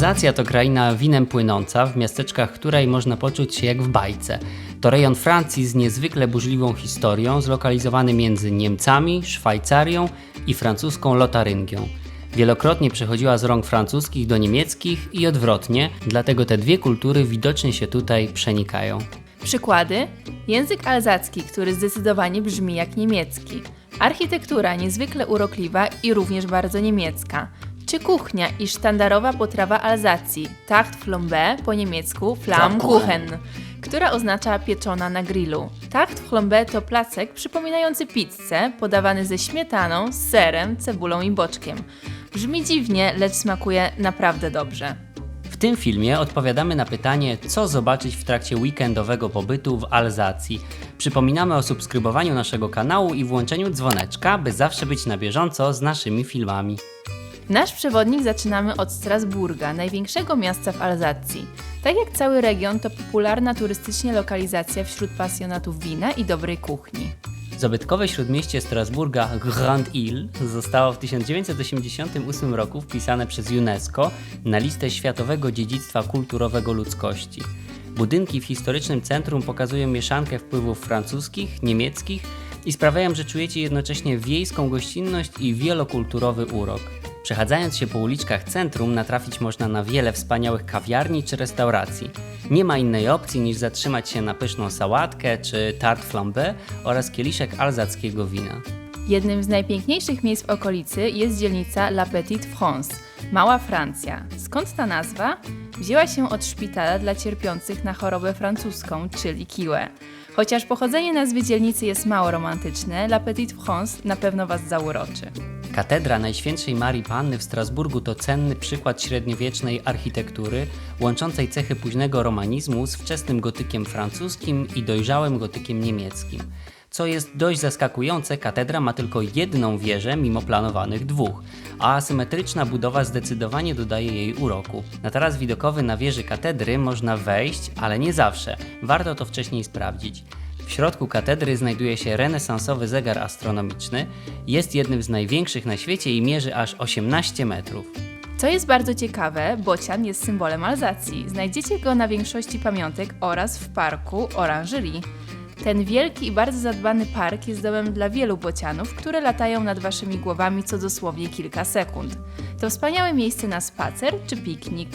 Alzacja to kraina winem płynąca, w miasteczkach której można poczuć się jak w bajce. To rejon Francji z niezwykle burzliwą historią, zlokalizowany między Niemcami, Szwajcarią i francuską Lotaryngią. Wielokrotnie przechodziła z rąk francuskich do niemieckich i odwrotnie, dlatego te dwie kultury widocznie się tutaj przenikają. Przykłady? Język alzacki, który zdecydowanie brzmi jak niemiecki. Architektura niezwykle urokliwa i również bardzo niemiecka. Czy kuchnia i sztandarowa potrawa Alzacji, tacht flambe po niemiecku Flammkuchen, która oznacza pieczona na grillu. Tacht flambe to placek przypominający pizzę, podawany ze śmietaną, serem, cebulą i boczkiem. Brzmi dziwnie, lecz smakuje naprawdę dobrze. W tym filmie odpowiadamy na pytanie, co zobaczyć w trakcie weekendowego pobytu w Alzacji. Przypominamy o subskrybowaniu naszego kanału i włączeniu dzwoneczka, by zawsze być na bieżąco z naszymi filmami. Nasz przewodnik zaczynamy od Strasburga, największego miasta w Alzacji. Tak jak cały region, to popularna turystycznie lokalizacja wśród pasjonatów wina i dobrej kuchni. Zabytkowe śródmieście Strasburga Grand Ile zostało w 1988 roku wpisane przez UNESCO na listę Światowego Dziedzictwa Kulturowego Ludzkości. Budynki w historycznym centrum pokazują mieszankę wpływów francuskich, niemieckich i sprawiają, że czujecie jednocześnie wiejską gościnność i wielokulturowy urok. Przechadzając się po uliczkach centrum, natrafić można na wiele wspaniałych kawiarni czy restauracji. Nie ma innej opcji niż zatrzymać się na pyszną sałatkę czy tart flambe oraz kieliszek alzackiego wina. Jednym z najpiękniejszych miejsc w okolicy jest dzielnica La Petite France, Mała Francja. Skąd ta nazwa? Wzięła się od szpitala dla cierpiących na chorobę francuską, czyli kiłę. Chociaż pochodzenie nazwy dzielnicy jest mało romantyczne, La Petite France na pewno Was zauroczy. Katedra Najświętszej Marii Panny w Strasburgu to cenny przykład średniowiecznej architektury, łączącej cechy późnego romanizmu z wczesnym gotykiem francuskim i dojrzałym gotykiem niemieckim. Co jest dość zaskakujące, katedra ma tylko jedną wieżę mimo planowanych dwóch, a asymetryczna budowa zdecydowanie dodaje jej uroku. Na taras widokowy na wieży katedry można wejść, ale nie zawsze. Warto to wcześniej sprawdzić. W środku katedry znajduje się renesansowy zegar astronomiczny. Jest jednym z największych na świecie i mierzy aż 18 metrów. Co jest bardzo ciekawe, bocian jest symbolem Alzacji. Znajdziecie go na większości pamiątek oraz w parku Orangerie. Ten wielki i bardzo zadbany park jest domem dla wielu bocianów, które latają nad waszymi głowami co dosłownie kilka sekund. To wspaniałe miejsce na spacer czy piknik.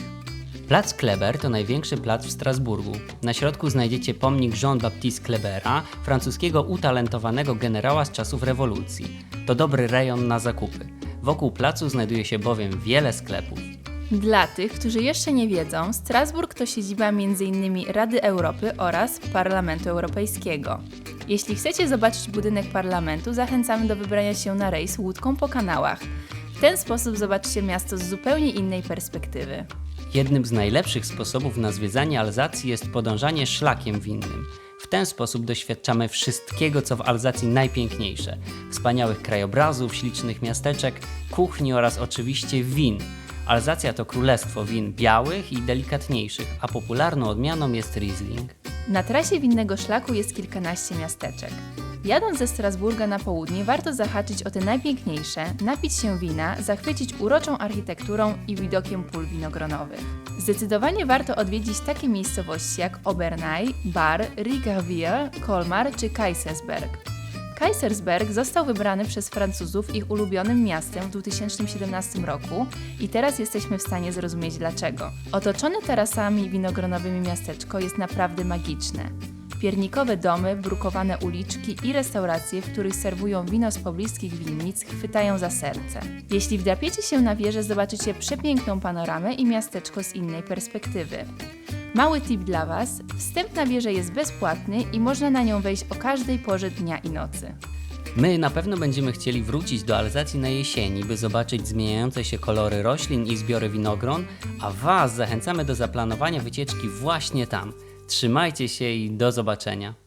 Plac Kleber to największy plac w Strasburgu. Na środku znajdziecie pomnik Jean-Baptiste Klebera, francuskiego utalentowanego generała z czasów rewolucji. To dobry rejon na zakupy. Wokół placu znajduje się bowiem wiele sklepów. Dla tych, którzy jeszcze nie wiedzą, Strasburg to siedziba m.in. Rady Europy oraz Parlamentu Europejskiego. Jeśli chcecie zobaczyć budynek parlamentu, zachęcamy do wybrania się na rejs łódką po kanałach. W ten sposób zobaczycie miasto z zupełnie innej perspektywy. Jednym z najlepszych sposobów na zwiedzanie Alzacji jest podążanie szlakiem winnym. W ten sposób doświadczamy wszystkiego, co w Alzacji najpiękniejsze: wspaniałych krajobrazów, ślicznych miasteczek, kuchni oraz oczywiście win. Alzacja to królestwo win białych i delikatniejszych, a popularną odmianą jest Riesling. Na trasie winnego szlaku jest kilkanaście miasteczek. Jadąc ze Strasburga na południe, warto zahaczyć o te najpiękniejsze, napić się wina, zachwycić uroczą architekturą i widokiem pól winogronowych. Zdecydowanie warto odwiedzić takie miejscowości jak Obernai, Bar, Rigerville, Colmar czy Kaisersberg. Kaisersberg został wybrany przez Francuzów ich ulubionym miastem w 2017 roku i teraz jesteśmy w stanie zrozumieć dlaczego. Otoczone tarasami winogronowymi miasteczko jest naprawdę magiczne. Piernikowe domy, brukowane uliczki i restauracje, w których serwują wino z pobliskich winnic, chwytają za serce. Jeśli wdrapiecie się na wieżę, zobaczycie przepiękną panoramę i miasteczko z innej perspektywy. Mały tip dla Was: wstęp na wieżę jest bezpłatny i można na nią wejść o każdej porze dnia i nocy. My na pewno będziemy chcieli wrócić do Alzacji na jesieni, by zobaczyć zmieniające się kolory roślin i zbiory winogron, a Was zachęcamy do zaplanowania wycieczki właśnie tam. Trzymajcie się i do zobaczenia.